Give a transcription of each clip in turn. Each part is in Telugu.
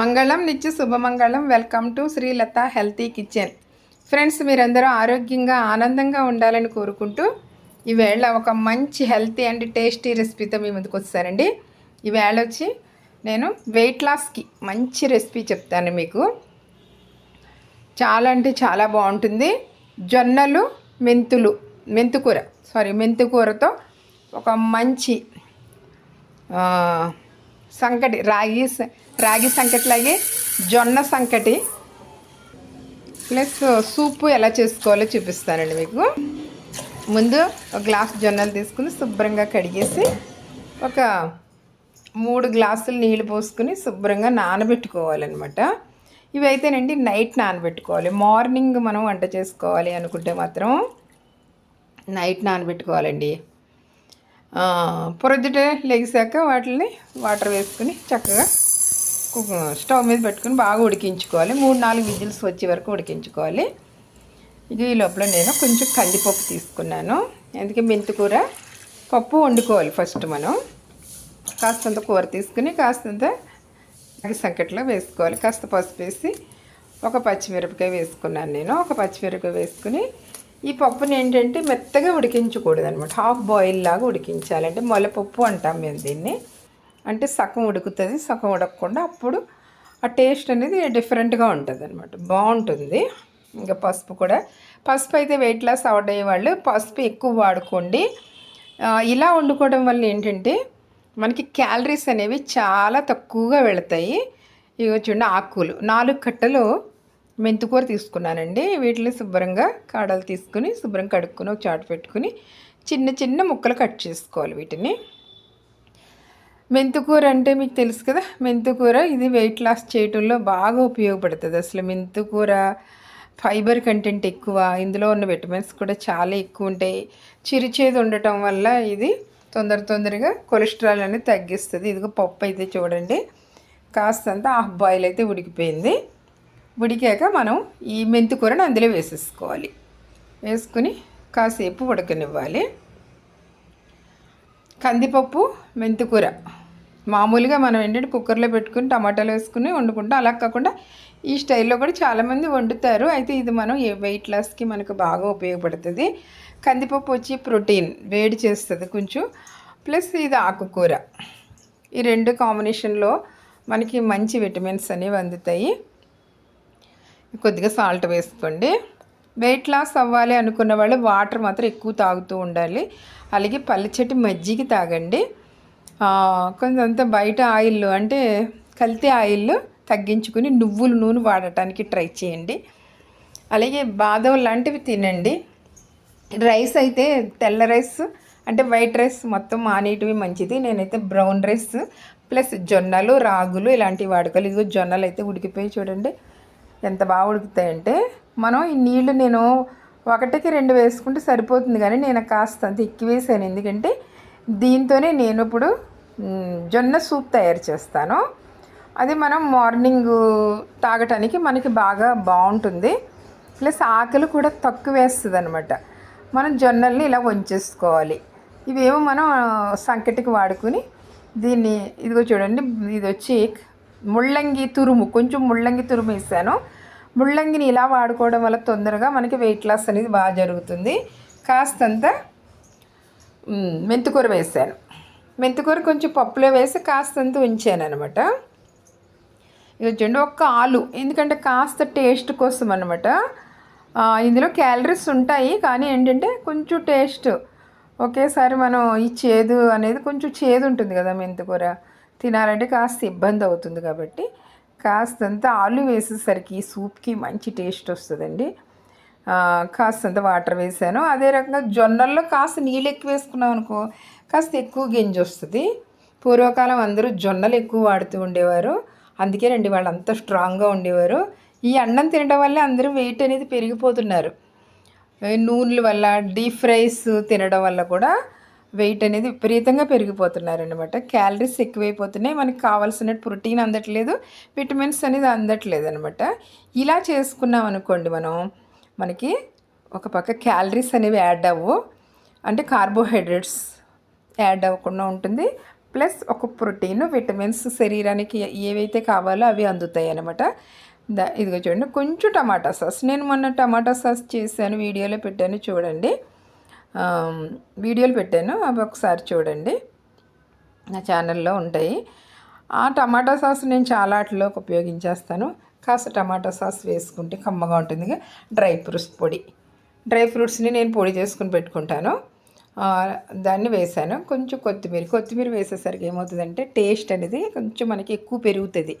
మంగళం నిత్య శుభమంగళం. Welcome to Srilatha healthy kitchen. Friends మీరందరూ ఆరోగ్యంగా ఆనందంగా ఉండాలని కోరుకుంటూ ఈవేళ ఒక మంచి హెల్తీ అండ్ టేస్టీ రెసిపీతో మీ ముందుకు వస్తానండి ఈవేళ వచ్చి నేను వెయిట్ లాస్కి మంచి రెసిపీ చెప్తాను మీకు. చాలా అంటే చాలా బాగుంటుంది. జొన్నలు మెంతులు మెంతుకూర సారీ మెంతుకూరతో ఒక మంచి సంకటి రాగి స- రాగి సంకటిలాగే జొన్న సంకటి ప్లస్ సూపు ఎలా చేసుకోవాలో చూపిస్తానండి మీకు. ముందు ఒక గ్లాస్ జొన్నలు తీసుకుని శుభ్రంగా కడిగేసి ఒక మూడు గ్లాసులు నీళ్ళు పోసుకుని శుభ్రంగా నానబెట్టుకోవాలన్నమాట. ఇవైతేనండి నైట్ నానబెట్టుకోవాలి. మార్నింగ్ మనం వంట చేసుకోవాలి అనుకుంటే మాత్రం నైట్ నానబెట్టుకోవాలండి. పొద్దుట లెగిసాక వాటిని వాటర్ వేసుకుని చక్కగా స్టవ్ మీద పెట్టుకుని బాగా ఉడికించుకోవాలి. మూడు నాలుగు విజిల్స్ వచ్చే వరకు ఉడికించుకోవాలి. ఇది ఈ లోపల నేను కొంచెం కందిపప్పు తీసుకున్నాను. ఎందుకంటే మెంతికూర పప్పు వండుకోవాలి ఫస్ట్ మనం. కాస్తంత కూర తీసుకుని కాస్తంత సంకట్లో వేసుకోవాలి. కాస్త పసుపు వేసి ఒక పచ్చిమిరపకాయ వేసుకున్నాను నేను. ఒక పచ్చిమిరపకాయ వేసుకుని ఈ పప్పుని ఏంటంటే మెత్తగా ఉడికించకూడదు అనమాట హాఫ్ బాయిల్ లాగా ఉడికించాలి. అంటే మొలపప్పు అంటాం మేము దీన్ని. అంటే సగం ఉడుకుతుంది సగం ఉడకకుండా అప్పుడు ఆ టేస్ట్ అనేది డిఫరెంట్గా ఉంటుంది అనమాట బాగుంటుంది. ఇంకా పసుపు కూడా. పసుపు అయితే వెయిట్ లాస్ అవ్వడే వాళ్ళు. పసుపు ఎక్కువ వాడుకోండి. ఇలా వండుకోవడం వల్ల ఏంటంటే మనకి క్యాలరీస్ అనేవి చాలా తక్కువగా వెళతాయి. ఇవి చూడండి ఆకులు. నాలుగు కట్టలు మెంతికూర తీసుకున్నానండి. వీటిని శుభ్రంగా కాడలు తీసుకుని శుభ్రం కడుక్కుని ఒక చాటు పెట్టుకుని చిన్న చిన్న ముక్కలు కట్ చేసుకోవాలి వీటిని. మెంతికూర అంటే మీకు తెలుసు కదా మెంతికూర ఇది వెయిట్ లాస్ చేయటంలో బాగా ఉపయోగపడుతుంది. అసలు మెంతికూర ఫైబర్ కంటెంట్ ఎక్కువ ఇందులో ఉన్న విటమిన్స్ కూడా చాలా ఎక్కువ ఉంటాయి. చిరిచేది ఉండటం వల్ల ఇది తొందర తొందరగా కొలెస్ట్రాల్ అనేది తగ్గిస్తుంది. ఇదిగో పప్పు అయితే చూడండి కాస్తంత హాఫ్ బాయిల్ అయితే ఉడికిపోయింది. ఉడికాక మనం ఈ మెంతికూరను అందులో వేసేసుకోవాలి. వేసుకుని కాసేపు ఉడకనివ్వాలి. కందిపప్పు మెంతికూర మామూలుగా మనం ఏంటంటే కుక్కర్లో పెట్టుకుని టమాటాలు వేసుకుని వండుకుంటాం. అలా కాకుండా ఈ స్టైల్లో కూడా చాలామంది వండుతారు. అయితే ఇది మనం ఏ వెయిట్ లాస్కి మనకు బాగా ఉపయోగపడుతుంది. కందిపప్పు వచ్చి ప్రోటీన్ వేడి చేస్తుంది కొంచెం. ప్లస్ ఇది ఆకుకూర. ఈ రెండు కాంబినేషన్లో మనకి మంచి విటమిన్స్ అనేవి అందుతాయి. కొద్దిగా సాల్ట్ వేసుకోండి. వెయిట్ లాస్ అవ్వాలి అనుకున్న వాళ్ళు వాటర్ మాత్రం ఎక్కువ తాగుతూ ఉండాలి. అలాగే పల్లిచెట్టు మజ్జిగ తాగండి. ఆ, కొంచెంత బయట ఆయిల్ అంటే కల్తీ ఆయిల్ తగ్గించుకుని నువ్వుల నూనె వాడటానికి ట్రై చేయండి. అలాగే బాదం లాంటివి తినండి. రైస్ అయితే తెల్ల రైస్ అంటే వైట్ రైస్ మొత్తం మానేటివి మంచిది. నేనైతే బ్రౌన్ రైస్ ప్లస్ జొన్నలు రాగులు ఇలాంటివి వాడుకోవాలి ఇదిగో జొన్నలు అయితే ఉడికిపోయి చూడండి. ఎంత బాగా ఉడుకుతాయంటే మనం ఈ నీళ్ళు నేను ఒకటికి రెండు వేసుకుంటే సరిపోతుంది కానీ నేను కాస్త అంత ఎక్కువ వేసాను. ఎందుకంటే దీంతోనే నేను ఇప్పుడు జొన్న సూప్ తయారు చేస్తాను. అది మనం మార్నింగ్ తాగటానికి మనకి బాగా బాగుంటుంది. ప్లస్ ఆకలి కూడా తక్కువ వేస్తుంది అనమాట మనం జొన్నల్ని ఇలా వంచేసుకోవాలి. ఇవేమో మనం సంకటికి వాడుకుని దీన్ని ఇదిగో చూడండి ఇది వచ్చి ముళ్ళంగి తురుము కొంచెం ముళ్ళంగి తురుము వేసాను. ముళ్ళంగిని ఇలా వాడుకోవడం వల్ల తొందరగా మనకి వెయిట్ లాస్ అనేది బాగా జరుగుతుంది. కాస్తంత మెంతికూర వేసాను. మెంతికూర కొంచెం పప్పులో వేసి కాస్తంత ఉంచాను అనమాట ఇది వచ్చండి ఒక్క ఆలు. ఎందుకంటే కాస్త టేస్ట్ కోసం అనమాట ఇందులో క్యాలరీస్ ఉంటాయి కానీ ఏంటంటే కొంచెం టేస్ట్ ఒకేసారి మనం ఈ చేదు అనేది కొంచెం చేదు ఉంటుంది కదా మెంతికూర. తినాలంటే కాస్త ఇబ్బంది అవుతుంది కాబట్టి కాస్తంత ఆలు వేసేసరికి సూప్కి మంచి టేస్ట్ వస్తుందండి. కాస్తంత వాటర్ వేసాను. అదే రకంగా జొన్నల్లో కాస్త నీళ్ళు ఎక్కువ వేసుకున్నాం అనుకో కాస్త ఎక్కువ గింజ వస్తుంది. పూర్వకాలం అందరూ జొన్నలు ఎక్కువ వాడుతూ ఉండేవారు. అందుకే రండి వాళ్ళు అంత స్ట్రాంగ్గా ఉండేవారు. ఈ అన్నం తినడం వల్ల అందరూ వెయిట్ అనేది పెరిగిపోతున్నారు. నూనెల వల్ల డీప్ ఫ్రైస్ తినడం వల్ల కూడా వెయిట్ అనేది విపరీతంగా పెరిగిపోతున్నారనమాట క్యాలరీస్ ఎక్కువైపోతున్నాయి. మనకు కావాల్సిన ప్రోటీన్ అందట్లేదు. విటమిన్స్ అనేది అందట్లేదు అనమాట ఇలా చేసుకున్నాం అనుకోండి మనం మనకి ఒక పక్క క్యాలరీస్ అనేవి యాడ్ అవ్వు. అంటే కార్బోహైడ్రేట్స్ యాడ్ అవ్వకుండా ఉంటుంది. ప్లస్ ఒక ప్రోటీన్ విటమిన్స్ శరీరానికి ఏవైతే కావాలో అవి అందుతాయి అనమాట దా ఇదిగో చూడండి. కొంచెం టమాటా సాస్ నేను మొన్న టమాటా సాస్ చేశాను వీడియోలో పెట్టాను చూడండి. వీడియోలు పెట్టాను. అవి ఒకసారి చూడండి. నా ఛానల్లో ఉంటాయి. ఆ టమాటా సాస్ నేను చాలా వాటిలోకి ఉపయోగించేస్తాను. కాస్త టమాటా సాస్ వేసుకుంటే కమ్మగా ఉంటుంది డ్రై ఫ్రూట్స్ పొడి. డ్రై ఫ్రూట్స్ని నేను పొడి చేసుకుని పెట్టుకుంటాను. దాన్ని వేసాను కొంచెం కొత్తిమీర. కొత్తిమీర వేసేసరికి ఏమవుతుందంటే టేస్ట్ అనేది కొంచెం మనకి ఎక్కువ పెరుగుతుంది.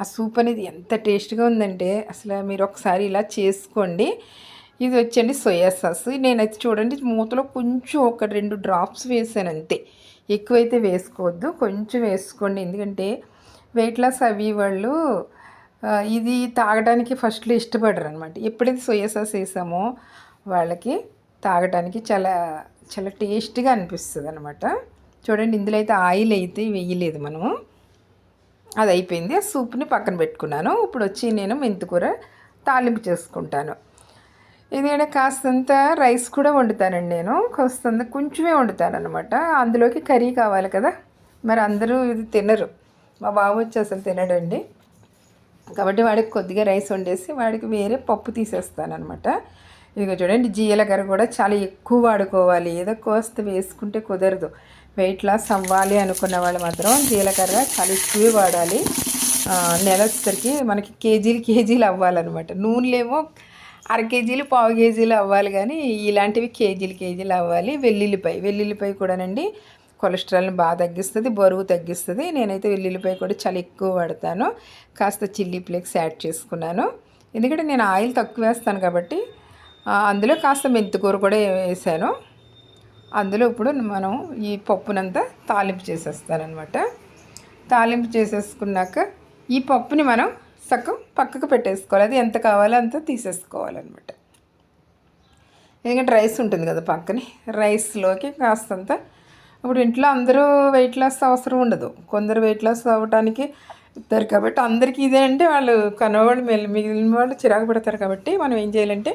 ఆ సూప్ అనేది ఎంత టేస్ట్గా ఉందంటే అసలు మీరు ఒకసారి ఇలా చేసుకోండి. ఇది వచ్చండి సోయా సాస్. నేనైతే చూడండి మూతలో కొంచెం ఒక రెండు డ్రాప్స్ వేసాను అంతే. ఎక్కువైతే వేసుకోవద్దు కొంచెం వేసుకోండి. ఎందుకంటే వెయిట్ లాస్ అవి వాళ్ళు ఇది తాగడానికి ఫస్ట్లో ఇష్టపడరు అనమాట ఎప్పుడైతే సోయా సాస్ వేసామో వాళ్ళకి తాగడానికి చాలా చాలా టేస్ట్గా అనిపిస్తుంది అనమాట చూడండి ఇందులో అయితే ఆయిల్ అయితే వేయలేదు మనము. అది అయిపోయింది. ఆ సూప్ని పక్కన పెట్టుకున్నాను. ఇప్పుడు వచ్చి నేను మెంతికూర తాలింపు చేసుకుంటాను. ఎందుకంటే కాస్తంత రైస్ కూడా వండుతానండి నేను. కాస్తంత కొంచెమే వండుతాను అనమాట అందులోకి కర్రీ కావాలి కదా. మరి అందరూ ఇది తినరు. మా బాబు వచ్చి అసలు తినడండి. కాబట్టి వాడికి కొద్దిగా రైస్ వండేసి వాడికి వేరే పప్పు తీసేస్తానమాట అనమాట ఇదిగో చూడండి జీలకర్ర కూడా చాలా ఎక్కువ వాడుకోవాలి. ఏదో కోస్త వేసుకుంటే కుదరదు. వెయిట్ లాస్ అవ్వాలి అనుకున్న వాళ్ళు మాత్రం జీలకర్ర చాలా ఎక్కువే వాడాలి. నెల నెలసరికి మనకి కేజీలు కేజీలు అవ్వాలన్నమాట. నూనెలేమో అర కేజీలు పావు కేజీలు అవ్వాలి కానీ ఇలాంటివి కేజీలు కేజీలు అవ్వాలి. వెల్లుల్లిపాయ వెల్లుల్లిపాయ కూడానండి కొలెస్ట్రాల్ని బాగా తగ్గిస్తుంది బరువు తగ్గిస్తుంది. నేనైతే వెల్లుల్లిపాయ కూడా చాలా ఎక్కువ వాడతాను. కాస్త చిల్లీ ఫ్లేక్స్ యాడ్ చేసుకున్నాను. ఎందుకంటే నేను ఆయిల్ తక్కువ వేస్తాను కాబట్టి అందులో కాస్త మెంతికూర కూడా వేసాను. అందులో ఇప్పుడు మనం ఈ పప్పునంతా తాలింపు చేసేస్తానమాట తాలింపు చేసేసుకున్నాక ఈ పప్పుని మనం సగం పక్కకు పెట్టేసుకోవాలి. అది ఎంత కావాలో అంత తీసేసుకోవాలన్నమాట. ఎందుకంటే రైస్ ఉంటుంది కదా పక్కనే. రైస్లోకి కాస్తంత. ఇప్పుడు ఇంట్లో అందరూ వెయిట్ లాస్ అవసరం ఉండదు. కొందరు వెయిట్ లాస్ అవ్వడానికి ఇస్తారు కాబట్టి అందరికీ ఇదే అంటే వాళ్ళు కనవాళ్ళు మెల్లి మిగిలిన వాళ్ళు చిరాకు పడతారు కాబట్టి మనం ఏం చేయాలంటే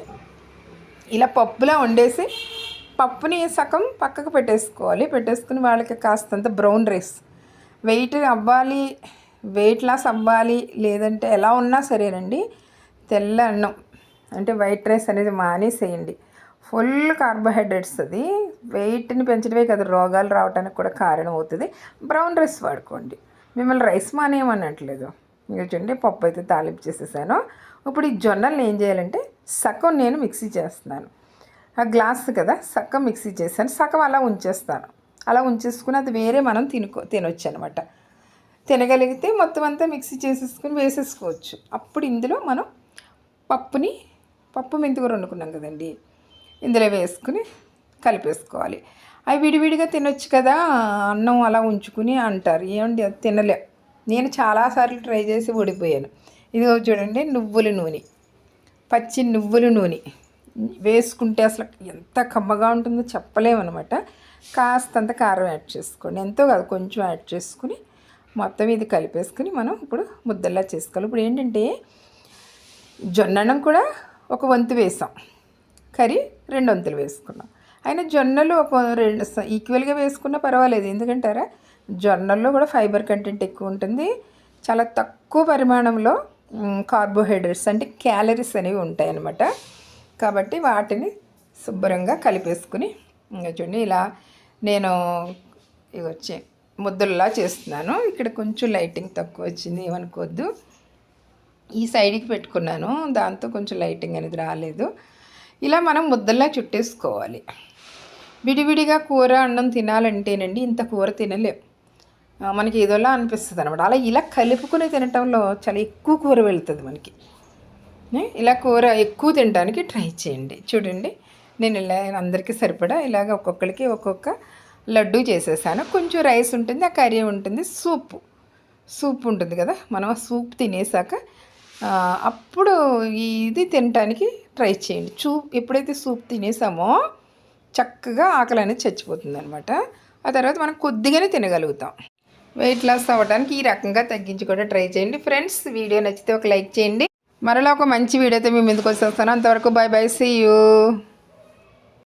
ఇలా పప్పులా వండేసి పప్పుని సగం పక్కకు పెట్టేసుకోవాలి. పెట్టేసుకుని వాళ్ళకి కాస్తంత బ్రౌన్ రైస్. వెయిట్ అవ్వాలి వెయిట్ లాస్ అవ్వాలి లేదంటే ఎలా ఉన్నా సరేనండి. తెల్ల అన్నం అంటే వైట్ రైస్ అనేది మానేసేయండి. ఫుల్ కార్బోహైడ్రేట్స్ అది. వెయిట్ని పెంచడమే కదా రోగాలు రావడానికి కూడా కారణం అవుతుంది బ్రౌన్ రైస్ వాడుకోండి. మిమ్మల్ని రైస్ మానేయమనట్లేదు. మీరు చూడండి పప్పు అయితే తాలింపు చేసేసాను. ఇప్పుడు ఈ జొన్నలు ఏం చేయాలంటే సగం నేను మిక్సీ చేస్తున్నాను. ఆ గ్లాస్ కదా సగం మిక్సీ చేశాను. సగం అలా ఉంచేస్తాను. అలా ఉంచేసుకుని అది వేరే మనం తినుకో తినొచ్చు అనమాట తినగలిగితే మొత్తం అంతా మిక్సీ చేసేసుకుని వేసేసుకోవచ్చు. అప్పుడు ఇందులో మనం పప్పుని పప్పు మెంతికూర వండుకున్నాం కదండి. ఇందులో వేసుకుని కలిపేసుకోవాలి. అవి విడివిడిగా తినొచ్చు కదా అన్నం అలా ఉంచుకుని అంటారు. ఏమండి అది తినలే. నేను చాలాసార్లు ట్రై చేసి ఓడిపోయాను ఇదిగో చూడండి నువ్వుల నూనె. పచ్చి నువ్వుల నూనె. వేసుకుంటే అసలు ఎంత కమ్మగా ఉంటుందో చెప్పలేమన్నమాట. కాస్తంత కారం యాడ్ చేసుకోండి. ఎంతో కాదు కొంచెం యాడ్ చేసుకుని మొత్తం ఇది కలిపేసుకుని మనం ఇప్పుడు ముద్దల్లా చేసుకోవాలి. ఇప్పుడు ఏంటంటే జొన్ననం కూడా ఒక వంతు వేసాం. కర్రీ రెండు వంతులు వేసుకున్నాం. అయినా జొన్నలు ఒక రెండు ఈక్వల్గా వేసుకున్నా పర్వాలేదు. ఎందుకంటారా? జొన్నల్లో కూడా ఫైబర్ కంటెంట్ ఎక్కువ ఉంటుంది. చాలా తక్కువ పరిమాణంలో కార్బోహైడ్రేట్స్ అంటే క్యాలరీస్ అనేవి ఉంటాయన్నమాట. కాబట్టి వాటిని శుభ్రంగా కలిపేసుకుని ఇంకా చూడండి ఇలా నేను ఇవి వచ్చాయి ముద్దల్లా చేస్తున్నాను. ఇక్కడ కొంచెం లైటింగ్ తక్కువ వచ్చింది ఏమనుకోవద్దు. ఈ సైడ్కి పెట్టుకున్నాను దాంతో కొంచెం లైటింగ్ అనేది రాలేదు. ఇలా మనం ముద్దల్లా చుట్టేసుకోవాలి. విడివిడిగా కూర అన్నం తినాలంటేనండి ఇంత కూర తినలేం. మనకి ఏదోలా అనిపిస్తుంది అనమాట అలా ఇలా కలుపుకుని తినటంలో చాలా ఎక్కువ కూర వెళ్తుంది మనకి. ఇలా కూర ఎక్కువ తినడానికి ట్రై చేయండి. చూడండి నేను ఇలా అందరికీ సరిపడా ఇలాగ ఒక్కొక్కరికి ఒక్కొక్క లడ్డు చేసేసాను. కొంచెం రైస్ ఉంటుంది ఆ కర్రీ ఉంటుంది సూప్. సూప్ ఉంటుంది కదా మనం ఆ సూప్ తినేసాక అప్పుడు ఇది తినటానికి ట్రై చేయండి. చూ ఎప్పుడైతే సూప్ తినేసామో చక్కగా ఆకలి అనేది చచ్చిపోతుంది అనమాట ఆ తర్వాత మనం కొద్దిగానే తినగలుగుతాం. వెయిట్ లాస్ అవ్వడానికి ఈ రకంగా తగ్గించి కూడా ట్రై చేయండి ఫ్రెండ్స్. వీడియో నచ్చితే ఒక లైక్ చేయండి. మరలా ఒక మంచి వీడియోతో మేము ఎందుకు వచ్చేస్తాను అంతవరకు బాయ్ బాయ్ సీ యూ.